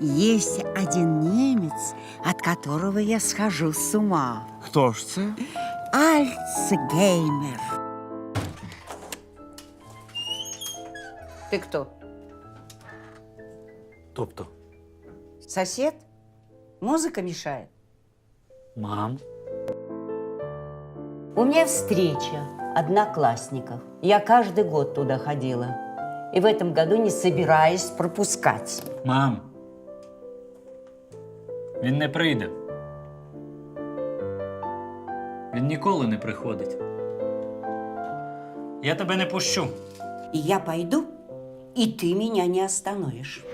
есть один немец, от которого я схожу с ума. Хто ж це? Альцгеймер. Ты кто? Тобто, Сосед? Музыка мешает? мам, У меня встреча одноклассников. Я каждый год туда ходила. И в этом году не собираюсь пропускать. мам. Він не прийде. Він ніколи не приходить. Я тебе не пущу. Я пойду, и ты меня не остановишь.